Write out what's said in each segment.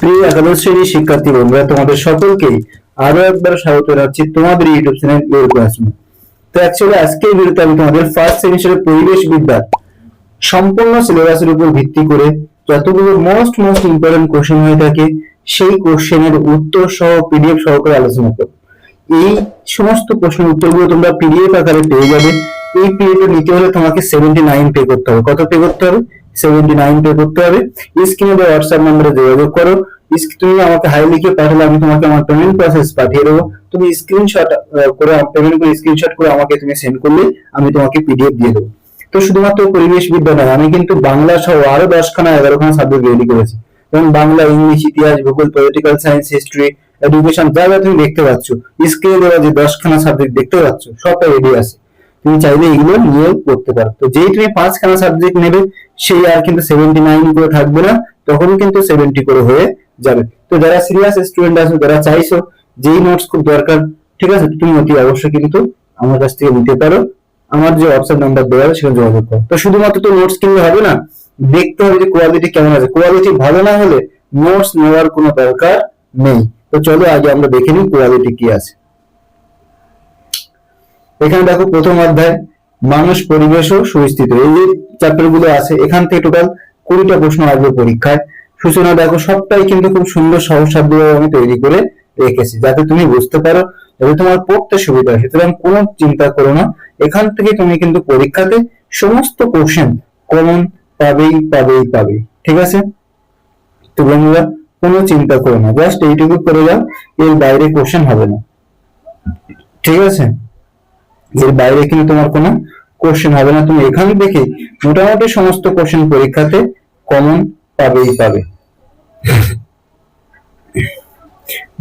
প্রিয় একাদশ শ্রেণির শিক্ষার্থী বন্ধুরা, তোমাদের সকলকেই আরও একবার স্বাগত জানাচ্ছি তোমাদের ইউটিউব চ্যানেল তো অ্যাকচুয়ালি ভিডিওতে আমি তোমাদের ফার্স্ট পরিবেশ সম্পূর্ণ সিলেবাসের উপর ভিত্তি করে যতগুলো মোস্ট মোস্ট ইম্পর্টেন্ট কোশ্চেন হয়ে থাকে, সেই কোশ্চেনের উত্তর সহ পিডিএফ সহকারে আলোচনা করব। এই সমস্ত প্রশ্নের উত্তরগুলো তোমরা পিডিএফ আকারে পেয়ে যাবে। এই পিডিএফ নিতে হলে তোমাকে সেভেন্টি নাইন পে করতে হবে। কত পে করতে হবে? সেভেন্টি নাইন পে করতে হবে। স্ক্রিনে দেওয়া হোয়াটসঅ্যাপ নাম্বারে যোগাযোগ করো। তুমি আমাকে হাই লিখে পাঠালে আমি তোমাকে আমার পেমেন্ট প্রসেস পাঠিয়ে দেবো। তুমি স্ক্রিনশট করে পেমেন্ট করে স্ক্রিনশট করে আমাকে তুমি সেন্ড করলে আমি তোমাকে পিডিএফ দিয়ে দেবো। তো শুধুমাত্র পরিবেশ বিদ্যা নয়, আমি কিন্তু বাংলা সহ আরও দশখানা, এগারোখানা সাবজেক্ট রেডি করেছি। যেমন বাংলা, ইংলিশ, ইতিহাস, ভূগোল পলিটিক্যাল সায়েন্স হিস্ট্রি এডুকেশন যা যা তুমি দেখতে পাচ্ছ। স্ক্রিনে দেওয়া যে দশখানা সাবজেক্ট দেখতে পাচ্ছ, সবটা রেডি আছে। তুমি চাইলে এগুলো নিয়ে করতে পারো। তো যেই তুমি পাঁচখানা সাবজেক্ট নেবে, সেই আর কিন্তু সেভেন্টি নাইন করে থাকবে না, তখন কিন্তু সেভেন্টি করে হয়ে যাবে। তো যারা সিরিয়াস স্টুডেন্ট আছো, যারা চাইছো যেই নোটস খুব দরকার, ঠিক আছে, তুমি অতি অবশ্যই কিন্তু আমার কাছ থেকে নিতে পারো। আমার যে হোয়াটসঅ্যাপ নাম্বার দেওয়া আছে, সেখানে যোগাযোগ করো। তো শুধুমাত্র তো নোটস কিনলে হবে না, দেখতে হবে যে কোয়ালিটি কেমন আছে। কোয়ালিটি ভালো না হলে নোটস নেওয়ার কোনো দরকার নেই। তো চলো আগে আমরা দেখে নিই কোয়ালিটি কি আছে। এখানে দেখো প্রথম অধ্যায়, মানুষ পরিবেশ ও সুস্থিত। এই যে চ্যাপ্টারগুলো আছে, এখান থেকে টোটাল কুড়িটা প্রশ্ন আসবে পরীক্ষায়। সূচনা দেখো, সবটাই কিন্তু খুব সুন্দর সহজ শব্দভাবে আমি তৈরি করে রেখেছি, যাতে তুমি বুঝতে পারো যাতে তোমার পড়তে সুবিধা হয়। সুতরাং কোনো চিন্তা করো না। এখান থেকে তুমি কিন্তু পরীক্ষাতে সমস্ত কোশ্চেন কমন পাবেই পাবেই পাবে ঠিক আছে? তো বন্ধুরা, কোনো চিন্তা করো না। জাস্ট এইটুকু করে যাও, এর বাইরে কোশ্চেন হবে না। ঠিক আছে? এর বাইরে কিন্তু তোমার কোনো কোশ্চেন হবে না। তুমি এখানে দেখে মোটামুটি সমস্ত কোশ্চেন পরীক্ষাতে কমন পাবেই পাবে।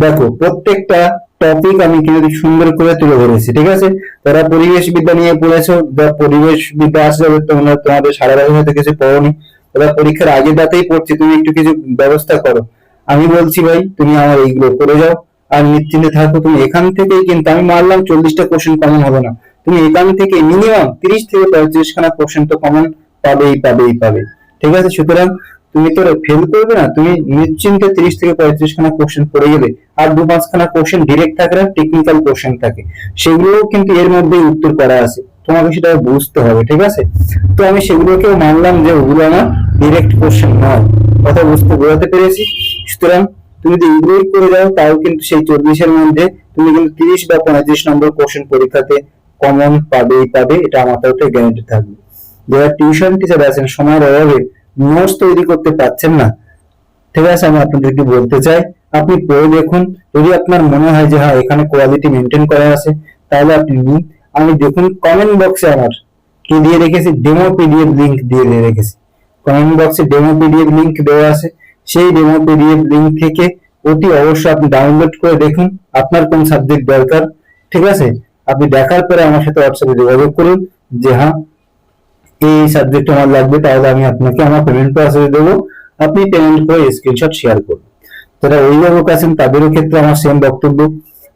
দেখো, প্রত্যেকটা টপিক আমি কিন্তু সুন্দর করে তুলে ধরেছি, ঠিক আছে? তারা পরিবেশ বিদ্যা নিয়ে পড়েছো যারা পরিবেশ বিদ্যা আসলে তোমরা তোমাদের সারা রাত হয়তো কিছু পড়োনি, যারা পরীক্ষার আগের রাতেই পড়ছি, তুমি একটু কিছু ব্যবস্থা করো। আমি বলছি ভাই, তুমি আমার এইগুলো করে যাও। আর নিশ্চিন্তে থাকো, তুমি এখান থেকেই কিন্তু, আমি মারলাম চল্লিশটা কোশ্চেন কমন হবে না। তুমি এখান থেকে মিনিমাম তিরিশ থেকে পঁয়ত্রিশ খানা কোশ্চেন তো কমন পাবেই পাবেই পাবে ঠিক আছে? সুতরাং তুমি তো ফেল করবে না, তুমি নিশ্চিন্তে তিরিশ থেকে পঁয়ত্রিশ খানা কোশ্চেন পড়ে গেলে আর দু পাঁচখানা কোশ্চেন ডিরেক্ট থাকে না টেকনিক্যাল কোশ্চেন থাকে। সেগুলোও কিন্তু এর মধ্যেই উত্তর করা আছে। তোমাকে সেটা বুঝতে হবে, ঠিক আছে? তো আমি সেগুলোকেও মানলাম যে ওগুলো আমার ডিরেক্ট কোশ্চেন নয়। কথা বুঝতে বোঝাতে পেরেছি। সুতরাং তুমি যদি এগুলোই করে যাও, তাও কিন্তু সেই চল্লিশের মধ্যে তুমি কিন্তু তিরিশ বা পঁয়ত্রিশ নম্বর কোশ্চেন পরীক্ষাতে কমন পাবেই পাবে, এটা আমার তরফ গ্যারান্টি থাকবে। যারা টিউশন টিচার আছেন, সময়ের অভাবে নোটস তৈরি করতে পারছেন না, ঠিক আছে, আমি আপনাদেরকে বলতে চাই, আপনি পড়ে দেখুন, যদি আপনার মনে হয় যে হ্যাঁ এখানে কোয়ালিটি মেনটেন করা আছে, তাহলে আপনি নিন। আমি দেখুন কমেন্ট বক্সে আমার কি দিয়ে রেখেছি? ডেমো পিডিএফ লিংক দিয়ে রেখেছি। কমেন্ট বক্সে ডেমো পিডিএফ লিংক দেওয়া আছে। সেই ডেমো পিডিএফ লিংক থেকে অতি অবশ্যই আপনি ডাউনলোড করে দেখুন। আপনার কোন সাবজেক্ট দরকার, ঠিক আছে? আপনি দেখার পরে আমার সাথে হোয়াটসঅ্যাপে যোগাযোগ করুন যে হ্যাঁ এই সাবজেক্ট আমার লাগবে, তাহলে আমি আপনাকে আমার পেমেন্ট প্রসেস দেবো। আপনি পেমেন্ট করে স্ক্রিনশট শেয়ার করুন। যারা অভিভাবক আছেন, তাদেরও ক্ষেত্রে আমার সেম বক্তব্য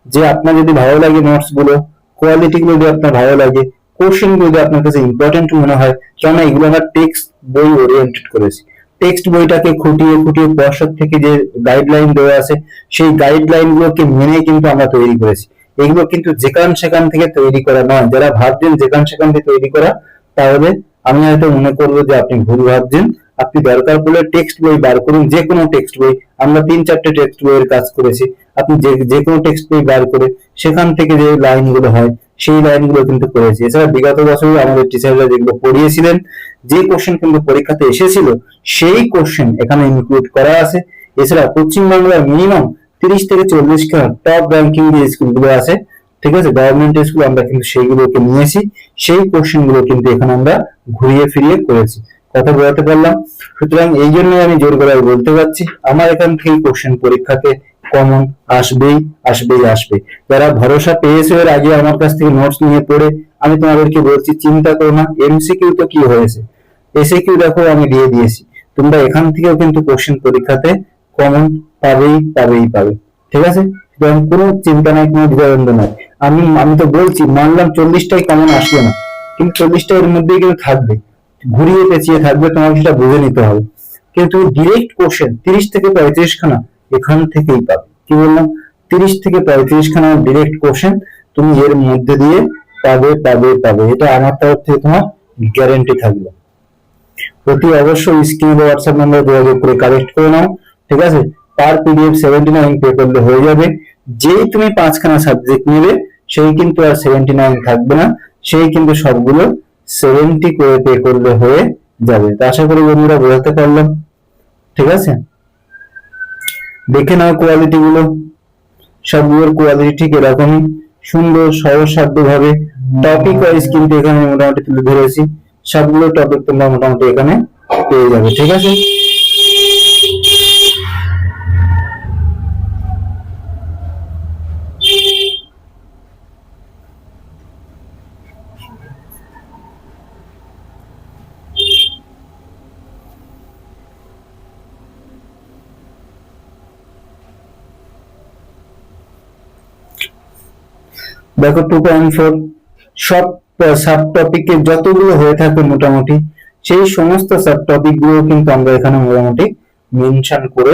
যে, আপনার যদি ভালো লাগে নোটসগুলো কোয়ালিটি যদি আপনার ভালো লাগে কোশ্চেন যদি আপনার কাছে ইম্পর্টেন্ট মনে হয় কেননা এগুলো আমরা টেক্সট বই ওরিয়েন্টেড করেছি। টেক্সট বইটাকে খুঁটিয়ে খুঁটিয়ে পর্ষদ থেকে যে গাইডলাইন দেওয়া আছে, সেই গাইডলাইন গুলোকে মেনে কিন্তু আমরা তৈরি করেছি। এগুলো কিন্তু যেখান সেখান থেকে তৈরি করা নয়। যারা ভাবছেন যেখান সেখান থেকে তৈরি করা, তাহলে আমি হয়তো মনে করব যে আপনি ভুল ভাবছেন। আপনি দরকার পড়লে টেক্সট বই বার করুন, যে কোনো টেক্সট বই। আমরা তিন চারটে টেক্সট বইয়ের কাজ করেছি। আপনি যে যে কোনো টেক্সট বই বার করে সেখান থেকে যে লাইনগুলো হয় সেই লাইনগুলো কিন্তু করেছি। এছাড়া বিগত বছরে আমাদের টিচাররা যেগুলো পড়িয়েছিলেন, যে কোশ্চেন কিন্তু পরীক্ষাতে এসেছিল, সেই কোশ্চেন এখানে ইনক্লুড করা আছে। এছাড়া পশ্চিমবাংলার মিনিমাম তিরিশ থেকে চল্লিশ খানা টপ র্যাঙ্কিং যে স্কুলগুলো আছে, ঠিক আছে? গভর্নমেন্ট স্কুল আমরা কিন্তু সেইগুলোকে নিয়েছি। সেই কোশ্চেনগুলো কিন্তু এখানে আমরা ঘুরিয়ে ফিরিয়ে করেছি। কথা বোঝাতে পারলাম। সুতরাং এই জন্যই আমি জোর গলায় বলতে পারছি আমার এখান থেকে কোশ্চেন পরীক্ষাতে কমন আসবেই আসবেই আসবে যারা ভরসা পেয়েছে এর আগে আমার কাছ থেকে নোটস নিয়ে পড়ে, আমি তোমাদেরকে বলছি, চিন্তা করো না এমসিকিউ তো কি হয়েছে? এসে কিউ দেখো, আমি দিয়ে দিয়েছি। তোমরা এখান থেকেও কিন্তু কোশ্চেন পরীক্ষাতে কমন পাবেই পাবেই, পাবে। ঠিক আছে? সুতরাং কোনো চিন্তা নাই, কোনো দ্বিধাদ্বন্দ্ব নাই। আমি আমি তো বলছি, মানলাম চল্লিশটাই কমন আসবে না। কিন্তু চল্লিশটা এর মধ্যেই কিন্তু থাকবে। ঘুরিয়ে পেঁচিয়ে থাকবে, তোমাকে সেটা বুঝে নিতে হবে। কিন্তু ডিরেক্ট কোশ্চেন তিরিশ থেকে পঁয়ত্রিশ খানা এখান থেকেই পাবে। কি বললাম তিরিশ থেকে পঁয়ত্রিশ খানা ডিরেক্ট কোশ্চেন তুমি এর মধ্যে দিয়ে পাবে পাবে পাবে। এটা আমার তরফ থেকে তোমার গ্যারেন্টি থাকবে। অতি অবশ্যই স্ক্রিনে হোয়াটসঅ্যাপ নাম্বার যোগাযোগ করে কালেক্ট করে নাও, ঠিক আছে? Per PDF seventy nine pay করলে হয়ে যাবে। যেই তুমি পাঁচখানা সাবজেক্ট নেবে, সেই কিন্তু আর সেভেন্টি নাইন থাকবে না। সেই কিন্তু সবগুলো সেভেন্টি করে পে করলে হয়ে যাবে। আশা করি বন্ধুরা বোঝাতে পারলাম। ঠিক আছে? দেখে নাও কোয়ালিটি গুলো। সবগুলোর কোয়ালিটি ঠিক এরকমই। সুন্দর সহজসাধ্য ভাবে টপিক ওয়াইজ কিন্তু এখানে মোটামুটি তুলে ধরেছি। সবগুলো টপিক তোমরা মোটামুটি এখানে পেয়ে যাবে, ঠিক আছে? দেখো টু পয়েন্ট সব সাব টপিকে যতগুলো হয়ে থাকে মোটামুটি, সেই সমস্ত সাব টপিকগুলো কিন্তু আমরা এখানে মোটামুটি মেনশন করে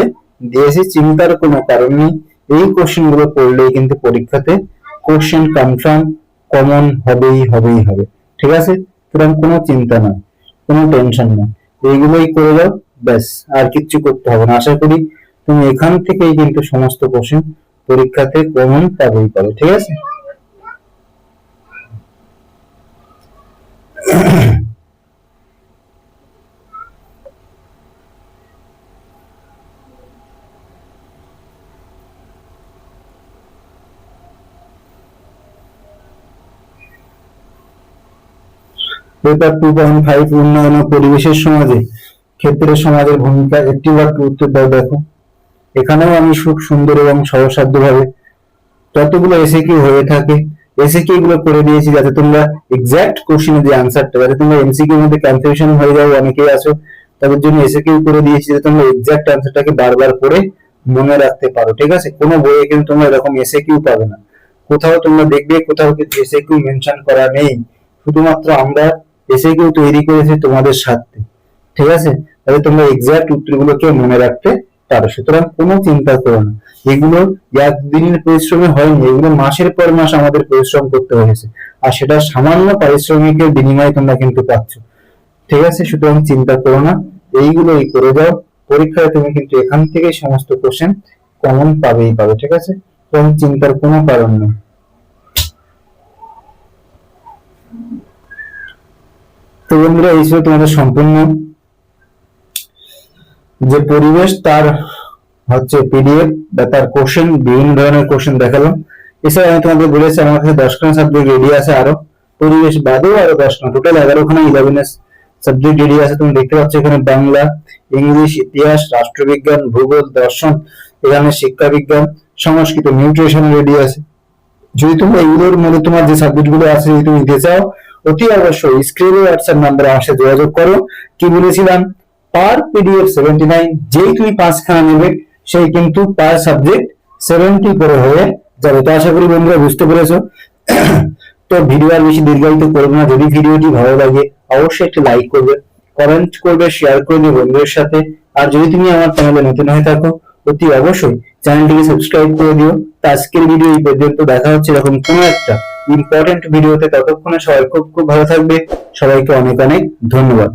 দিয়েছি। চিন্তার কোনো কারণ নেই। এই কোশ্চেনগুলো পড়লেই কিন্তু পরীক্ষাতে কোশ্চেন কনফার্ম কমন হবেই হবেই, হবে। ঠিক আছে? সুতরাং কোনো চিন্তা নয় কোনো টেনশন নয় এইগুলোই করে যাও, ব্যাস, আর কিচ্ছু করতে হবে না। আশা করি তুমি এখান থেকেই কিন্তু সমস্ত কোশ্চেন পরীক্ষাতে কমন পাবেই পাবে। ঠিক আছে? পেপার টু পয়েন্ট ফাইভ উন্নয়ন ও পরিবেশের সমাজে ক্ষেত্রে সমাজের ভূমিকা একটি বাক্যে উত্তর দাও, দেখো। এখানেও আমি খুব সুন্দর এবং সহসাধ্য ভাবে যতগুলো এসে কি হয়ে থাকে এসে কি গুলো করে দিয়েছি যাতে তোমরা এক্সাক্ট কোশ্চেনের যে আনসারটা যাতে তোমরা মধ্যে কনফিউশন হয়ে যাও, অনেকেই আছো, তাদের জন্য করে দিয়েছি যাতে তোমরা আনসারটাকে বারবার মনে রাখতে পারো, ঠিক আছে? কোনো বইয়ে কিন্তু তোমরা এরকম পাবে না। কোথাও তোমরা দেখবে, কোথাও কিন্তু এসে কিউ মেনশন করা নেই। শুধুমাত্র আমরা এসে কিউ তৈরি করেছি তোমাদের স্বার্থে ঠিক আছে? তাহলে তোমরা এক্সাক্ট উত্তরগুলোকে মনে রাখতে পারো। সুতরাং কোনো চিন্তা করো না। এগুলো একদিনের পরিশ্রমে হয়নি, এগুলো মাসের পর মাস আমাদের পরিশ্রম করতে হয়েছে। আর সেটা সামান্য পারিশ্রমিকের বিনিময়ে তোমরা কিন্তু পাচ্ছ। ঠিক আছে? সুতরাং চিন্তা করো না, এইগুলোই করে যাও। পরীক্ষায় তুমি কিন্তু এখান থেকে সমস্ত কোশ্চেন কমন পাবেই পাবে, ঠিক আছে? এবং চিন্তার কোনো কারণ নেই। তো বন্ধুরা, এই ছিল তোমাদের সম্পূর্ণ যে পরিবেশ, তার হচ্ছে পিডিএফ বা তার কোশ্চেন বিভিন্ন ধরনের কোশ্চেন দেখালাম। এছাড়া আমি তোমাদের বলেছি, আমার কাছে দশখানা সাবজেক্ট রেডি আছে আরও। পরিবেশ বাদেও আরও দশখানা টোটাল এগারোখানা ইলেভেন সাবজেক্ট রেডি আছে। তুমি দেখতে পাচ্ছ এখানে বাংলা, ইংলিশ, ইতিহাস, রাষ্ট্রবিজ্ঞান, ভূগোল, দর্শন, এখানে শিক্ষা বিজ্ঞান, সংস্কৃত নিউট্রিশন রেডি আছে। যদি তুমি এগুলোর মধ্যে তোমার যে সাবজেক্টগুলো আছে, যদি তুমি নিতে চাও, অতি অবশ্যই স্ক্রিনে হোয়াটসঅ্যাপ নাম্বারে আসে যোগাযোগ করো। কি বলেছিলাম? পার পিডিএফ সেভেন্টি নাইন যেই তুমি পাঁচখানা নেবে সেই কিন্তু পার সাবজেক্ট সেভেন্টি করে হয়ে যাবে। তো আশা করি বন্ধুরা বুঝতে পেরেছ। তো ভিডিও আর বেশি দীর্ঘায়িত করব না। যদি ভিডিওটি ভালো লাগে, অবশ্যই একটি লাইক করবে কমেন্ট করবে শেয়ার করবে বন্ধুদের সাথে। আর যদি তুমি আমার চ্যানেলে নতুন হয়ে থাকো, অতি অবশ্যই চ্যানেলটিকে সাবস্ক্রাইব করে দিও। তো আজকের ভিডিও এই পর্যন্ত, দেখা হচ্ছে এরকম কোনো একটা ইম্পর্টেন্ট ভিডিওতে ততক্ষণে সবাই খুব খুব ভালো থাকবে। সবাইকে অনেক অনেক ধন্যবাদ।